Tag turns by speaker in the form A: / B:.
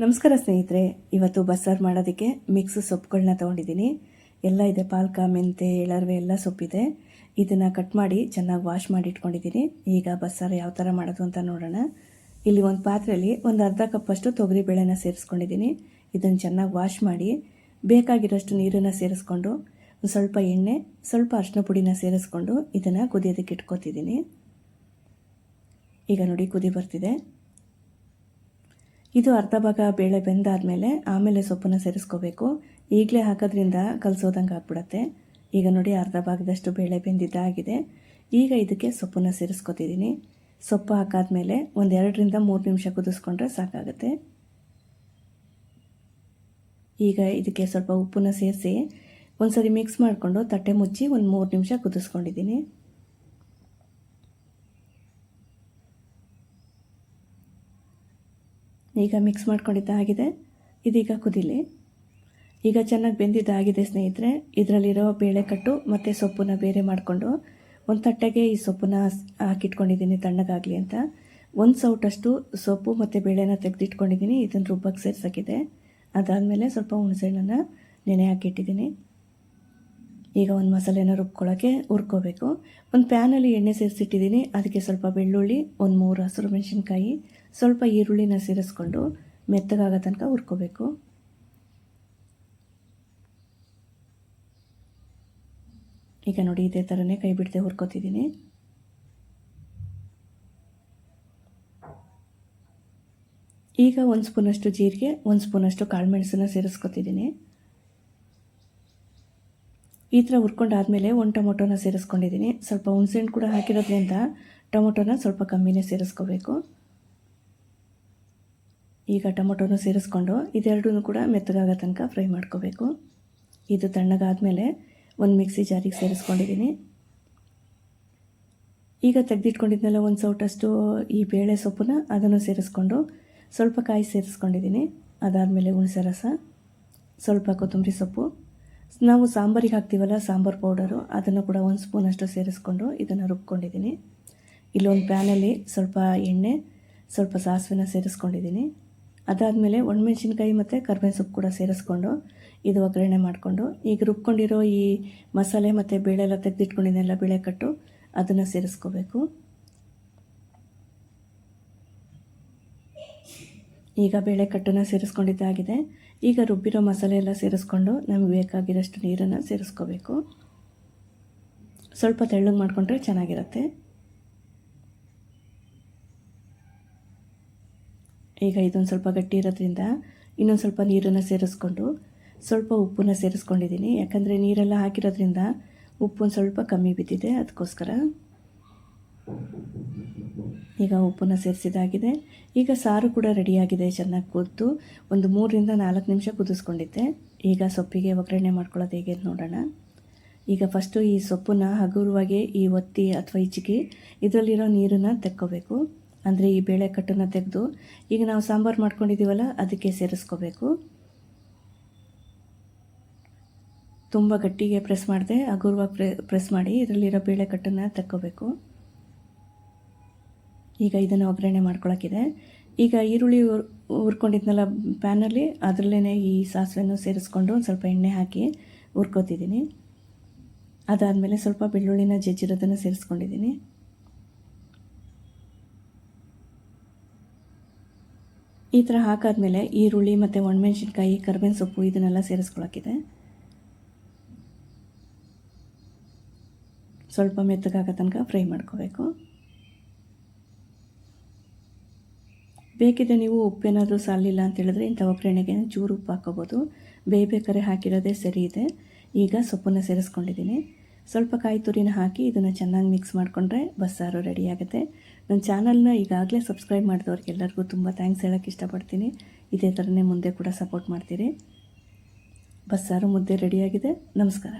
A: ನಮಸ್ಕಾರ ಸ್ನೇಹಿತರೆ, ಇವತ್ತು ಬಸ್ಸಾರು ಮಾಡೋದಕ್ಕೆ ಮಿಕ್ಸ್ ಸೊಪ್ಪುಗಳನ್ನ ತೊಗೊಂಡಿದ್ದೀನಿ. ಎಲ್ಲ ಇದೆ, ಪಾಲಕ, ಮೆಂತೆ ಎಳರ್ವೆ ಎಲ್ಲ ಸೊಪ್ಪಿದೆ. ಇದನ್ನು ಕಟ್ ಮಾಡಿ ಚೆನ್ನಾಗಿ ವಾಶ್ ಮಾಡಿ ಇಟ್ಕೊಂಡಿದ್ದೀನಿ. ಈಗ ಬಸ್ಸಾರು ಯಾವ ಥರ ಮಾಡೋದು ಅಂತ ನೋಡೋಣ. ಇಲ್ಲಿ ಒಂದು ಪಾತ್ರೆಯಲ್ಲಿ ಒಂದು ಅರ್ಧ ಕಪ್ಪಷ್ಟು ತೊಗರಿ ಬೇಳೆನ ಸೇರಿಸ್ಕೊಂಡಿದ್ದೀನಿ. ಇದನ್ನು ಚೆನ್ನಾಗಿ ವಾಶ್ ಮಾಡಿ ಬೇಕಾಗಿರೋಷ್ಟು ನೀರನ್ನು ಸೇರಿಸ್ಕೊಂಡು ಒಂದು ಸ್ವಲ್ಪ ಎಣ್ಣೆ, ಸ್ವಲ್ಪ ಅರಿಶಿನ ಪುಡಿನ ಸೇರಿಸ್ಕೊಂಡು ಇದನ್ನು ಕುದಿಯೋದಕ್ಕೆ ಇಟ್ಕೊತಿದ್ದೀನಿ. ಈಗ ನೋಡಿ ಕುದಿ ಬರ್ತಿದೆ. ಇದು ಅರ್ಧ ಭಾಗ ಬೇಳೆ ಬೆಂದಾದಮೇಲೆ ಆಮೇಲೆ ಸೊಪ್ಪನ್ನು ಸೇರಿಸ್ಕೋಬೇಕು. ಈಗಲೇ ಹಾಕೋದ್ರಿಂದ ಕಲಸೋದಂಗೆ ಆಗ್ಬಿಡತ್ತೆ. ಈಗ ನೋಡಿ ಅರ್ಧ ಭಾಗದಷ್ಟು ಬೇಳೆ ಬೆಂದಿದ್ದಾಗಿದೆ ಈಗ ಇದಕ್ಕೆ ಸೊಪ್ಪನ್ನು ಸೇರಿಸ್ಕೊತಿದ್ದೀನಿ ಸೊಪ್ಪು ಹಾಕಾದ್ಮೇಲೆ ಒಂದು ಎರಡರಿಂದ ಮೂರು ನಿಮಿಷ ಕುದಿಸ್ಕೊಂಡ್ರೆ ಸಾಕಾಗುತ್ತೆ. ಈಗ ಇದಕ್ಕೆ ಸ್ವಲ್ಪ ಉಪ್ಪನ್ನು ಸೇರಿಸಿ ಒಂದು ಮಿಕ್ಸ್ ಮಾಡಿಕೊಂಡು ತಟ್ಟೆ ಮುಚ್ಚಿ ಒಂದು ಮೂರು ನಿಮಿಷ ಕುದಿಸ್ಕೊಂಡಿದ್ದೀನಿ ಈಗ ಮಿಕ್ಸ್ ಮಾಡ್ಕೊಂಡಿದ್ದಾಗಿದೆ ಇದೀಗ ಕುದಿಲಿ. ಈಗ ಚೆನ್ನಾಗಿ ಬೆಂದಿದ್ದಾಗಿದೆ ಸ್ನೇಹಿತರೆ. ಇದರಲ್ಲಿರೋ ಬೇಳೆಕಟ್ಟು ಮತ್ತು ಸೊಪ್ಪನ್ನ ಬೇರೆ ಮಾಡಿಕೊಂಡು ಒಂದು ತಟ್ಟೆಗೆ ಈ ಸೊಪ್ಪನ್ನ ಹಾಕಿಟ್ಕೊಂಡಿದ್ದೀನಿ ತಣ್ಣಗಾಗಲಿ ಅಂತ. ಒಂದು ಸೌಟಷ್ಟು ಸೊಪ್ಪು ಮತ್ತು ಬೇಳೆನ ತೆಗೆದಿಟ್ಕೊಂಡಿದ್ದೀನಿ. ಇದನ್ನು ರುಬ್ಬಕ್ಕೆ ಸೇರ್ಸೋಕ್ಕಿದೆ ಅದಾದಮೇಲೆ ಸ್ವಲ್ಪ ಹುಣಸೆಹಣ್ಣನ್ನು ನೆನೆ ಹಾಕಿಟ್ಟಿದ್ದೀನಿ. ಈಗ ಒಂದು ಮಸಾಲೆನ ರುಬ್ಕೊಳ್ಳೋಕ್ಕೆ ಹುರ್ಕೋಬೇಕು. ಒಂದು ಪ್ಯಾನಲ್ಲಿ ಎಣ್ಣೆ ಸೇರಿಸಿಟ್ಟಿದ್ದೀನಿ. ಅದಕ್ಕೆ ಸ್ವಲ್ಪ ಬೆಳ್ಳುಳ್ಳಿ, ಒಂದು ಮೂರು ಹಸಿರು ಮೆಣಸಿನ್ಕಾಯಿ, ಸ್ವಲ್ಪ ಈರುಳ್ಳಿನ ಸೇರಿಸ್ಕೊಂಡು ಮೆತ್ತಗಾಗೋ ತನಕ ಹುರ್ಕೋಬೇಕು. ಈಗ ನೋಡಿ ಇದೇ ಥರನೇ ಕೈ ಬಿಡದೆ ಹುರ್ಕೋತಿದ್ದೀನಿ. ಈಗ ಒಂದು ಸ್ಪೂನಷ್ಟು ಜೀರಿಗೆ, ಒಂದು ಸ್ಪೂನಷ್ಟು ಕಾಳುಮೆಣಸನ್ನ ಸೇರಿಸ್ಕೊತಿದ್ದೀನಿ. ಈ ಥರ ಹುರ್ಕೊಂಡಾದಮೇಲೆ ಒಂದು ಟೊಮೊಟೊನ ಸೇರಿಸ್ಕೊಂಡಿದ್ದೀನಿ ಸ್ವಲ್ಪ ಹುಣಸೆಹಣ್ಣು ಕೂಡ ಹಾಕಿರೋದ್ರಿಂದ ಟೊಮೊಟೊನ ಸ್ವಲ್ಪ ಕಮ್ಮಿನೇ ಸೇರಿಸ್ಕೋಬೇಕು. ಈಗ ಟೊಮೊಟೊನ ಸೇರಿಸ್ಕೊಂಡು ಇದೆರಡೂ ಕೂಡ ಮೆತ್ತಗಾಗೋ ತನಕ ಫ್ರೈ ಮಾಡ್ಕೋಬೇಕು. ಇದು ತಣ್ಣಗಾದಮೇಲೆ ಒಂದು ಮಿಕ್ಸಿ ಜಾರಿಗೆ ಸೇರಿಸ್ಕೊಂಡಿದ್ದೀನಿ ಈಗ ತೆಗೆದಿಟ್ಕೊಂಡಿದ್ಮೇಲೆ ಒಂದು ಸೌಟಷ್ಟು ಈ ಬೇಳೆ ಸೊಪ್ಪನ್ನ ಅದನ್ನು ಸೇರಿಸ್ಕೊಂಡು ಸ್ವಲ್ಪ ಕಾಯಿ ಸೇರಿಸ್ಕೊಂಡಿದ್ದೀನಿ ಅದಾದಮೇಲೆ ಹುಣಸೆ ರಸ, ಸ್ವಲ್ಪ ಕೊತ್ತಂಬರಿ ಸೊಪ್ಪು. ನಾವು ಸಾಂಬಾರಿಗೆ ಹಾಕ್ತೀವಲ್ಲ, ಸಾಂಬಾರು ಪೌಡರು ಅದನ್ನು ಕೂಡ ಒಂದು ಸ್ಪೂನಷ್ಟು ಸೇರಿಸ್ಕೊಂಡು ಇದನ್ನು ರುಬ್ಕೊಂಡಿದ್ದೀನಿ. ಇಲ್ಲೊಂದು ಪ್ಯಾನಲ್ಲಿ ಸ್ವಲ್ಪ ಎಣ್ಣೆ, ಸ್ವಲ್ಪ ಸಾಸಿವೆನ ಸೇರಿಸ್ಕೊಂಡಿದ್ದೀನಿ. ಅದಾದಮೇಲೆ ಒಣಮೆಣ್ಸಿನ್ಕಾಯಿ ಮತ್ತು ಕರ್ಬೇವಿನ ಸೊಪ್ಪು ಕೂಡ ಸೇರಿಸ್ಕೊಂಡು ಇದು ಒಗ್ಗರಣೆ ಮಾಡಿಕೊಂಡು, ಈಗ ರುಬ್ಕೊಂಡಿರೋ ಈ ಮಸಾಲೆ ಮತ್ತು ಬೇಳೆ ಎಲ್ಲ ತೆಗೆದಿಟ್ಕೊಂಡಿದ್ದೆಲ್ಲ ಬೇಳೆ ಕಟ್ಟು, ಅದನ್ನು ಸೇರಿಸ್ಕೋಬೇಕು. ಈಗ ಬೇಳೆ ಕಟ್ಟನ್ನು ಸೇರಿಸ್ಕೊಂಡಿದ್ದಾಗಿದೆ. ಈಗ ರುಬ್ಬಿರೋ ಮಸಾಲೆ ಎಲ್ಲ ಸೇರಿಸ್ಕೊಂಡು ನಮಗೆ ಬೇಕಾಗಿರೋಷ್ಟು ನೀರನ್ನು ಸೇರಿಸ್ಕೋಬೇಕು. ಸ್ವಲ್ಪ ತೆಳ್ಳಗೆ ಮಾಡಿಕೊಂಡ್ರೆ ಚೆನ್ನಾಗಿರುತ್ತೆ. ಈಗ ಇದೊಂದು ಸ್ವಲ್ಪ ಗಟ್ಟಿ ಇರೋದ್ರಿಂದ ಇನ್ನೊಂದು ಸ್ವಲ್ಪ ನೀರನ್ನು ಸೇರಿಸ್ಕೊಂಡು ಸ್ವಲ್ಪ ಉಪ್ಪನ್ನು ಸೇರಿಸ್ಕೊಂಡಿದ್ದೀನಿ. ಯಾಕಂದರೆ ನೀರೆಲ್ಲ ಹಾಕಿರೋದ್ರಿಂದ ಉಪ್ಪು ಸ್ವಲ್ಪ ಕಮ್ಮಿ ಬಿದ್ದಿದೆ, ಅದಕ್ಕೋಸ್ಕರ. ಈಗ ಉಪ್ಪನ್ನು ಸೇರಿಸಿದಾಗಿದೆ. ಈಗ ಸಾರು ಕೂಡ ರೆಡಿಯಾಗಿದೆ ಚೆನ್ನಾಗಿ ಕುದ್ದು. ಒಂದು ಮೂರರಿಂದ ನಾಲ್ಕು ನಿಮಿಷ ಕುದಿಸ್ಕೊಂಡಿದ್ದೆ. ಈಗ ಸೊಪ್ಪಿಗೆ ಒಗ್ಗರಣೆ ಮಾಡ್ಕೊಳ್ಳೋದು ಹೇಗೆ ನೋಡೋಣ. ಈಗ ಫಸ್ಟು ಈ ಸೊಪ್ಪನ್ನ ಹಗುರವಾಗಿ ಈ ಒತ್ತಿ ಅಥವಾ ಇಚ್ಚಿಗೆ ಇದರಲ್ಲಿರೋ ನೀರನ್ನು ತೆಕ್ಕೋಬೇಕು. ಅಂದರೆ ಈ ಬೇಳೆ ಕಟ್ಟನ್ನು ತೆಗೆದು ಈಗ ನಾವು ಸಾಂಬಾರು ಮಾಡ್ಕೊಂಡಿದ್ದೀವಲ್ಲ ಅದಕ್ಕೆ ಸೇರಿಸ್ಕೋಬೇಕು. ತುಂಬ ಗಟ್ಟಿಗೆ ಪ್ರೆಸ್ ಮಾಡಿದೆ, ಹಗುರವಾಗಿ ಪ್ರೆ ಪ್ರೆಸ್ ಮಾಡಿ ಇದರಲ್ಲಿರೋ ಬೇಳೆ ಕಟ್ಟನ್ನು ತಕ್ಕೋಬೇಕು. ಈಗ ಇದನ್ನು ಒಗ್ಗರಣೆ ಮಾಡ್ಕೊಳಕ್ಕಿದೆ. ಈಗ ಈರುಳ್ಳಿ ಹುರ್ಕೊಂಡಿದ್ನಲ್ಲ ಪ್ಯಾನಲ್ಲಿ ಅದರಲ್ಲೇ ಈ ಸಾಸಿವೆನೂ ಸೇರಿಸ್ಕೊಂಡು ಒಂದು ಸ್ವಲ್ಪ ಎಣ್ಣೆ ಹಾಕಿ ಹುರ್ಕೋತಿದ್ದೀನಿ. ಅದಾದಮೇಲೆ ಸ್ವಲ್ಪ ಬೆಳ್ಳುಳ್ಳಿನ ಜಜ್ಜಿರೋದನ್ನು ಸೇರಿಸ್ಕೊಂಡಿದ್ದೀನಿ. ಈ ಥರ ಹಾಕಾದ್ಮೇಲೆ ಈರುಳ್ಳಿ ಮತ್ತು ಒಣಮೆಣ್ಸಿನ್ಕಾಯಿ, ಕರ್ಬೇವಿನ ಸೊಪ್ಪು ಇದನ್ನೆಲ್ಲ ಸೇರಿಸ್ಕೊಳಕ್ಕಿದೆ. ಸ್ವಲ್ಪ ಮೆತ್ತಗಾಗೋ ತನಕ ಫ್ರೈ ಮಾಡ್ಕೋಬೇಕು. ಬೇಕಿದ್ರೆ ನೀವು ಉಪ್ಪೇನಾದರೂ ಸಾಲಿಲ್ಲ ಅಂತ ಹೇಳಿದ್ರೆ ಇಂಥ ಒಗ್ಗರಣೆಗೆ ಚೂರು ಉಪ್ಪು ಹಾಕೋಬೋದು. ಬೇಯ್ಬೇಕಾದ್ರೆ ಹಾಕಿರೋದೇ ಸರಿ ಇದೆ. ಈಗ ಸೊಪ್ಪನ್ನು ಸೇರಿಸ್ಕೊಂಡಿದ್ದೀನಿ. ಸ್ವಲ್ಪ ಕಾಯಿ ತುರಿನ ಹಾಕಿ ಇದನ್ನು ಚೆನ್ನಾಗಿ ಮಿಕ್ಸ್ ಮಾಡಿಕೊಂಡ್ರೆ ಬಸ್ಸಾರು ರೆಡಿಯಾಗುತ್ತೆ ನನ್ನ ಚಾನಲ್ನ ಈಗಾಗಲೇ ಸಬ್ಸ್ಕ್ರೈಬ್ ಮಾಡಿದವ್ರಿಗೆಲ್ಲರಿಗೂ ತುಂಬ ಥ್ಯಾಂಕ್ಸ್ ಹೇಳೋಕ್ಕೆ ಇಷ್ಟಪಡ್ತೀನಿ. ಇದೇ ಥರನೇ ಮುಂದೆ ಕೂಡ ಸಪೋರ್ಟ್ ಮಾಡ್ತೀರಿ. ಬಸ್ಸಾರು ಮುದ್ದೆ ರೆಡಿಯಾಗಿದೆ ನಮಸ್ಕಾರ.